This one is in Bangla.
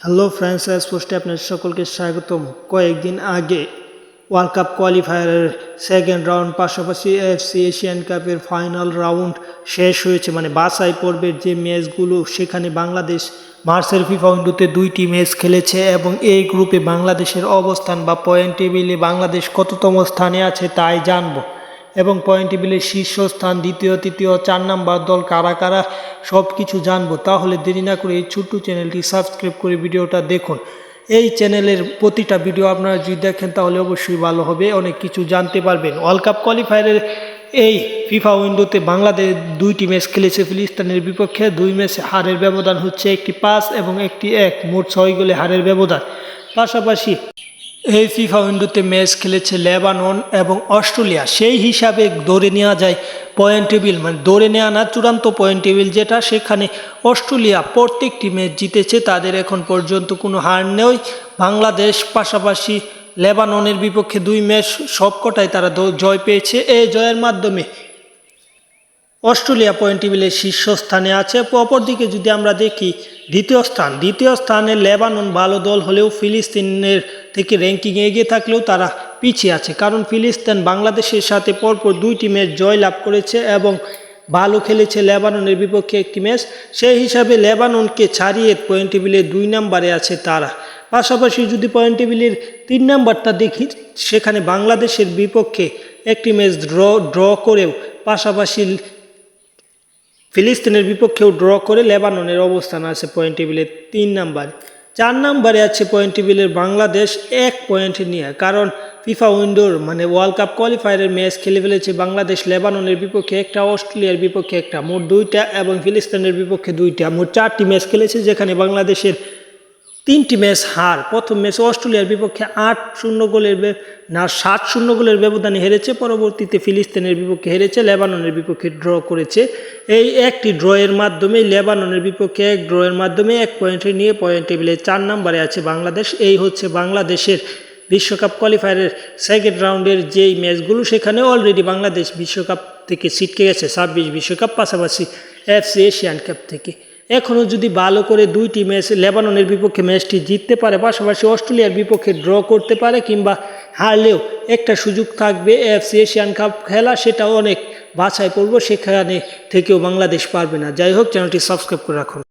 হ্যালো ফ্রেন্ডস পোস্টে আপনাদের সকলকে স্বাগতম। কয়েকদিন আগে ওয়ার্ল্ড কাপ কোয়ালিফায়ারের সেকেন্ড রাউন্ড পাশাপাশি এফসি এশিয়ান কাপের ফাইনাল রাউন্ড শেষ হয়েছে। মানে বাছাই পর্বের যে ম্যাচগুলো, সেখানে বাংলাদেশ মার্চের ফিফা উইন্ডোতে দুইটি ম্যাচ খেলেছে এবং এই গ্রুপে বাংলাদেশের অবস্থান বা পয়েন্ট টেবিলে বাংলাদেশ কততম স্থানে আছে তাই জানব। এবং পয়েন্ট টেবিলের শীর্ষস্থান, দ্বিতীয়, তৃতীয়, চার নাম্বার দল কারা কারা সব কিছু জানব। তাহলে দেরি না করে এই ছোট্ট চ্যানেলটি সাবস্ক্রাইব করে ভিডিওটা দেখুন। এই চ্যানেলের প্রতিটা ভিডিও আপনারা যদি দেখেন, তাহলে অবশ্যই ভালো হবে, অনেক কিছু জানতে পারবেন। ওয়ার্ল্ড কাপ কোয়ালিফায়ারের এই ফিফা উইন্ডোতে বাংলাদেশ দুইটি ম্যাচ খেলেছে, ফিলিস্তিনের বিপক্ষে দুই ম্যাচে হারের ব্যবধান হচ্ছে একটি পাঁচ এবং একটি এক, মোট ছয় গোলে হারের ব্যবধান। পাশাপাশি এই ফিফা উইন্ডোতে ম্যাচ খেলেছে লেবানন এবং অস্ট্রেলিয়া। সেই হিসাবে ধরে নেওয়া যায় পয়েন্ট টেবিল মানে ধরে নেওয়া না, চূড়ান্ত পয়েন্ট টেবিল যেটা, সেখানে অস্ট্রেলিয়া প্রত্যেকটি ম্যাচ জিতেছে। তাদের এখন পর্যন্ত কোনো হার নেই। বাংলাদেশ পাশাপাশি লেবাননের বিপক্ষে দুই ম্যাচ সবকটাই তারা জয় পেয়েছে। এই জয়ের মাধ্যমে অস্ট্রেলিয়া পয়েন্ট টেবিলের শীর্ষস্থানে আছে। অপরদিকে যদি আমরা দেখি, দ্বিতীয় স্থান। দ্বিতীয় স্থানে লেবানন ভালো দল হলেও ফিলিস্তিনের থেকে র্যাঙ্কিং এগিয়ে থাকলেও তারা পিছিয়ে আছে। কারণ ফিলিস্তিন বাংলাদেশের সাথে পরপর দুইটি ম্যাচ জয়লাভ করেছে এবং ভালো খেলেছে লেবাননের বিপক্ষে একটি ম্যাচ। সেই হিসাবে লেবাননকে ছাড়িয়ে পয়েন্ট টেবিলে দুই নম্বরে আছে তারা। পাশাপাশি যদি পয়েন্ট টেবিলের তিন নাম্বারটা দেখি, সেখানে বাংলাদেশের বিপক্ষে একটি ম্যাচ ড্র ড্র করেও পাশাপাশি ফিলিস্তিনের বিপক্ষেও ড্র করে লেবাননের অবস্থান আছে পয়েন্ট টেবিলের তিন নাম্বারে। চার নাম্বারে আছে পয়েন্ট টেবিলের বাংলাদেশ এক পয়েন্ট নিয়ে, কারণ ফিফা উইন্ডোর মানে ওয়ার্ল্ড কাপ কোয়ালিফায়ারের ম্যাচ খেলে ফেলেছে বাংলাদেশ, লেবাননের বিপক্ষে একটা, অস্ট্রেলিয়ার বিপক্ষে একটা, মোট দুইটা এবং ফিলিস্তিনের বিপক্ষে দুইটা, মোট চারটি ম্যাচ খেলেছে যেখানে বাংলাদেশের তিনটি ম্যাচ হার। প্রথম ম্যাচে অস্ট্রেলিয়ার বিপক্ষে আট শূন্য গোলের না, সাত শূন্য গোলের ব্যবধানে হেরেছে। পরবর্তীতে ফিলিস্তিনের বিপক্ষে হেরেছে। লেবাননের বিপক্ষে ড্র করেছে। এই একটি ড্রয়ের মাধ্যমে, লেবাননের বিপক্ষে এক ড্রয়ের মাধ্যমে এক পয়েন্টে নিয়ে পয়েন্ট টেবিলে চার নম্বরে আছে বাংলাদেশ। এই হচ্ছে বাংলাদেশের বিশ্বকাপ কোয়ালিফায়ারের সেকেন্ড রাউন্ডের যেই ম্যাচগুলো, সেখানে অলরেডি বাংলাদেশ বিশ্বকাপ থেকে ছিটকে গেছে, ছাব্বিশ বিশ্বকাপ পাশাপাশি এফসি এশিয়ান কাপ থেকে। এখনও যদি ভালো করে দুইটি ম্যাচ লেবাননের বিপক্ষে ম্যাচটি জিততে পারে, পাশাপাশি অস্ট্রেলিয়ার বিপক্ষে ড্র করতে পারে কিংবা হারলেও একটা সুযোগ থাকবে এফসি এশিয়ান কাপ খেলা সেটা অনেক বাছাই পড়ব সেখানে থেকেও বাংলাদেশ পারবে না। যাই হোক, চ্যানেলটি সাবস্ক্রাইব করে রাখুন।